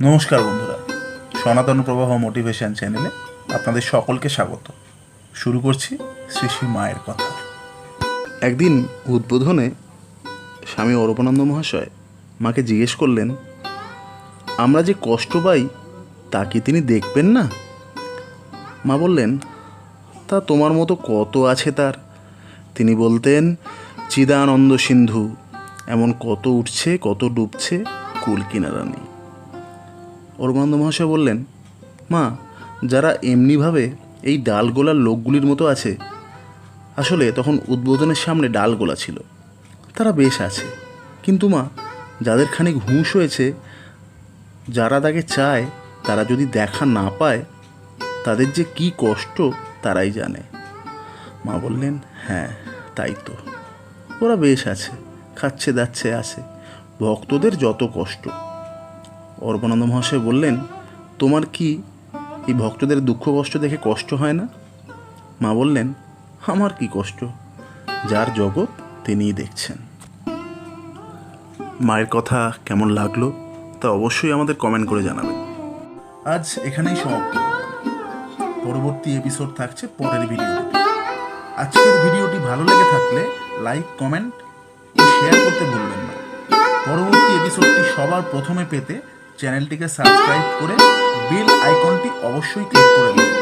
নমস্কার বন্ধুরা। সনাতন প্রবাহ মোটিভেশন চ্যানেলে আপনাদের সকলকে স্বাগত। শুরু করছি শ্রী শ্রী মায়ের কথা। একদিন উদ্বোধনে স্বামী অরূপানন্দ মহাশয় মাকে জিজ্ঞেস করলেন, আমরা যে কষ্ট পাই, তা কি তিনি দেখবেন না? মা বললেন, তা তোমার মতো কত আছে তার? তিনি বলতেন, চিদানন্দ সিন্ধু, এমন কত উঠছে, কত ডুবছে কুল কিনারা নেই অরূপানন্দ মহাশয় বললেন, মা, যারা এমনিভাবে এই ডালগোলার লোকগুলির মতো আছে, আসলে তখন উদ্বোধনের সামনে ডালগোলা ছিল। তারা বেশ আছে। কিন্তু মা, যাদের খানিক হুঁশ হয়েছে, যারা তাকে চায়, তারা যদি দেখা না পায়, তাদের যে কি কষ্ট তারাই জানে। মা বললেন হ্যাঁ তাই তো। ওরা বেশ আছে, খাচ্ছে, দাচ্ছে, আছে। ভক্তদের যত কষ্ট অর্বানন্দ মহাশয় বললেন, তোমার কি এই ভক্তদের দুঃখ কষ্ট দেখে কষ্ট হয় না? মা বললেন, আমার কি কষ্ট? যার জগৎ তিনিই দেখছেন। মায়ের কথা কেমন লাগল তা অবশ্যই আমাদের কমেন্ট করে জানাবেন। আজ এখানেই সমাপ্ত। পরবর্তী এপিসোড থাকছে পরের ভিডিও আজকের ভিডিওটি ভালো লেগে থাকলে লাইক কমেন্ট ও শেয়ার করতে ভুলবেন না। পরবর্তী এপিসোডটি সবার প্রথমে পেতে চ্যানেলটিকে সাবস্ক্রাইব করে বেল আইকনটি অবশ্যই ক্লিক করে দিন।